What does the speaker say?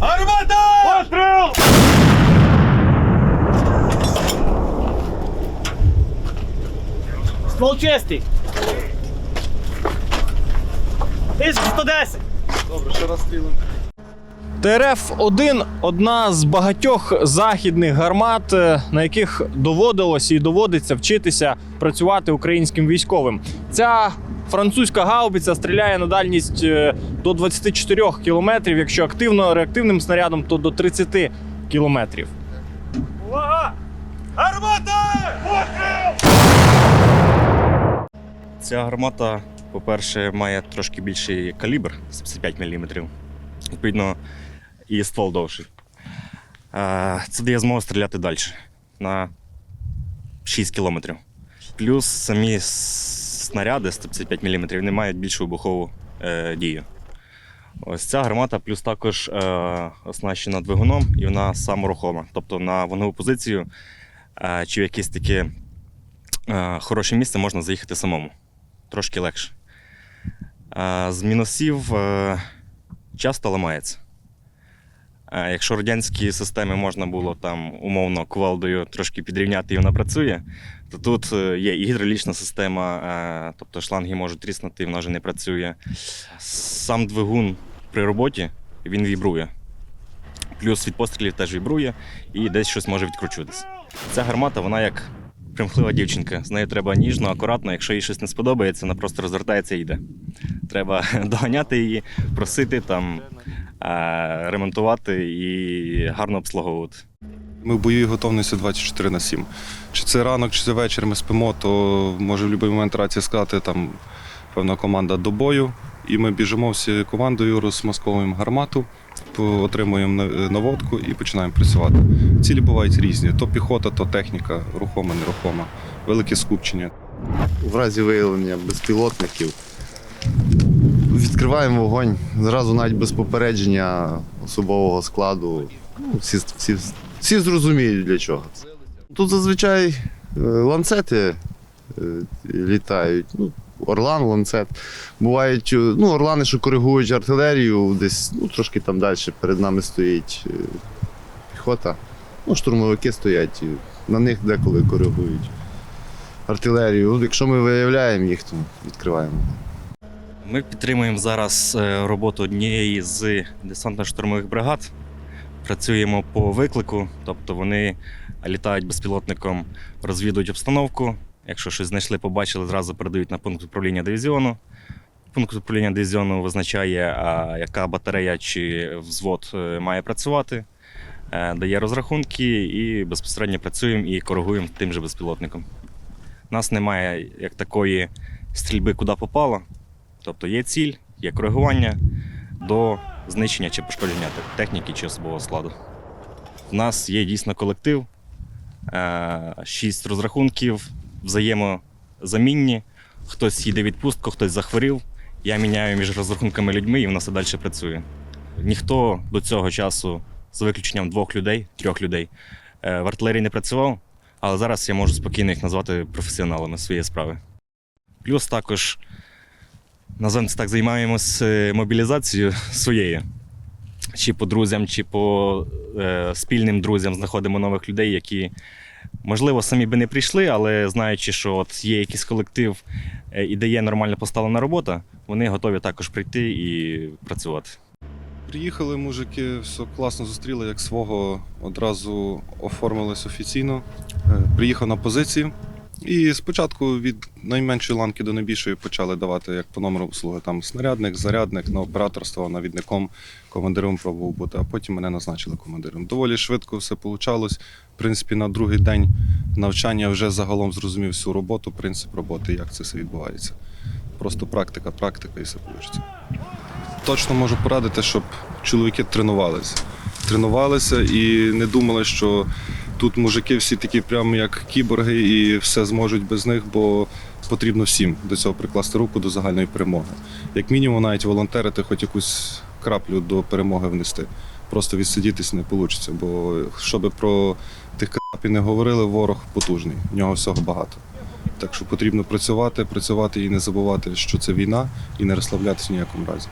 Армата! Постріл! Ствол чистий. Тиск 110. ТРФ-1 – одна з багатьох західних гармат, е, на яких доводилося і доводиться вчитися працювати українським військовим. Ця французька гаубиця стріляє на дальність е, до 24 кілометрів, якщо активно реактивним снарядом, то до 30 кілометрів. Увага! Армата! Постріл! Ця гармата, по-перше, має трошки більший калібр 75 мм. Відповідно, і ствол довший. Е, Це дає змогу стріляти далі на 6 км. Плюс самі снаряди 155 мм не мають більшу вибухову е, дію. Ось ця гармата, плюс також е, оснащена двигуном, і вона саморухома. Тобто на вогневу позицію е, чи в якесь таке е, хороше місце можна заїхати самому трошки легше. А з мінусів е, часто ламається. Якщо радянські системи можна було там умовно кувалдою трошки підрівняти і вона працює, то тут е, є і гідравлічна система, е, тобто шланги можуть тріснути, вона вже не працює. Сам двигун при роботі він вібрує. Плюс від пострілів теж вібрує і десь щось може відкручуватися. Ця гармата, вона як примхлива дівчинка. З нею треба ніжно, акуратно. Якщо їй щось не сподобається, вона просто розвертається і йде. Треба доганяти її, просити там, ремонтувати і гарно обслуговувати. Ми в бойовій готовності 24 на 7. Чи це ранок, чи це вечір ми спимо, то може в будь-який момент рація сказати, там певна команда до бою. І ми біжимо всі командою, розмасковуємо гармату, отримуємо на- наводку і починаємо працювати. Цілі бувають різні: то піхота, то техніка, рухома, нерухома, велике скупчення. в разі виявлення безпілотників відкриваємо вогонь зразу навіть без попередження особового складу. Ну, всі, всі, всі зрозуміють для чого. Тут зазвичай е, ланцети е, літають. Ну, Орлан, ланцет. Бувають, е, ну, орлани, що коригують артилерію, десь ну, трошки там далі перед нами стоїть піхота. Ну, штурмовики стоять, на них деколи коригують артилерію. Якщо ми виявляємо їх, то відкриваємо. Ми підтримуємо зараз е, роботу однієї з десантно-штурмових бригад. Працюємо по виклику, тобто вони літають безпілотником, розвідують обстановку. Якщо щось знайшли, побачили, зразу передають на пункт управління дивізіону. Пункт управління дивізіону визначає, яка батарея чи взвод е, має працювати, е, дає розрахунки і безпосередньо працюємо і коригуємо тим же безпілотником. У нас немає як такої стрільби, куди попало. Тобто є ціль, є коригування до знищення чи пошкодження техніки чи особового складу. У нас є дійсно колектив, е, шість розрахунків, взаємозамінні. Хтось їде в відпустку, хтось захворів. Я міняю між розрахунками людьми і воно все далі працює. Ніхто до цього часу, за виключенням двох людей, трьох людей, е, в артилерії не працював, але зараз я можу спокійно їх назвати професіоналами своєї справи. Плюс також називаємо це так, займаємось е, мобілізацією своєю. Чи по друзям, чи по е, спільним друзям знаходимо нових людей, які, можливо, самі би не прийшли, але знаючи, що от є якийсь колектив е, і де є нормально поставлена робота, вони готові також прийти і працювати. Приїхали мужики, все класно зустріли, як свого одразу оформились офіційно. Е, Приїхав на позиції. І спочатку від найменшої ланки до найбільшої почали давати як по номеру услуги. Там снарядник, зарядник, на операторство, навідником, командиром пробував бути, а потім мене назначили командиром. Доволі швидко все вийшло. В принципі, на другий день навчання вже загалом зрозумів всю роботу, принцип роботи, як це все відбувається. Просто практика, практика і все вийде. Точно можу порадити, щоб чоловіки тренувалися. Тренувалися і не думали, що тут мужики всі такі, прямо як кіборги, і все зможуть без них, бо потрібно всім до цього прикласти руку до загальної перемоги. Як мінімум, навіть волонтерити, хоч якусь краплю до перемоги внести. Просто відсидітись не вийде, бо щоб про тих крапів не говорили, ворог потужний, в нього всього багато. Так що потрібно працювати, працювати і не забувати, що це війна, і не розслаблятися в ніякому разі.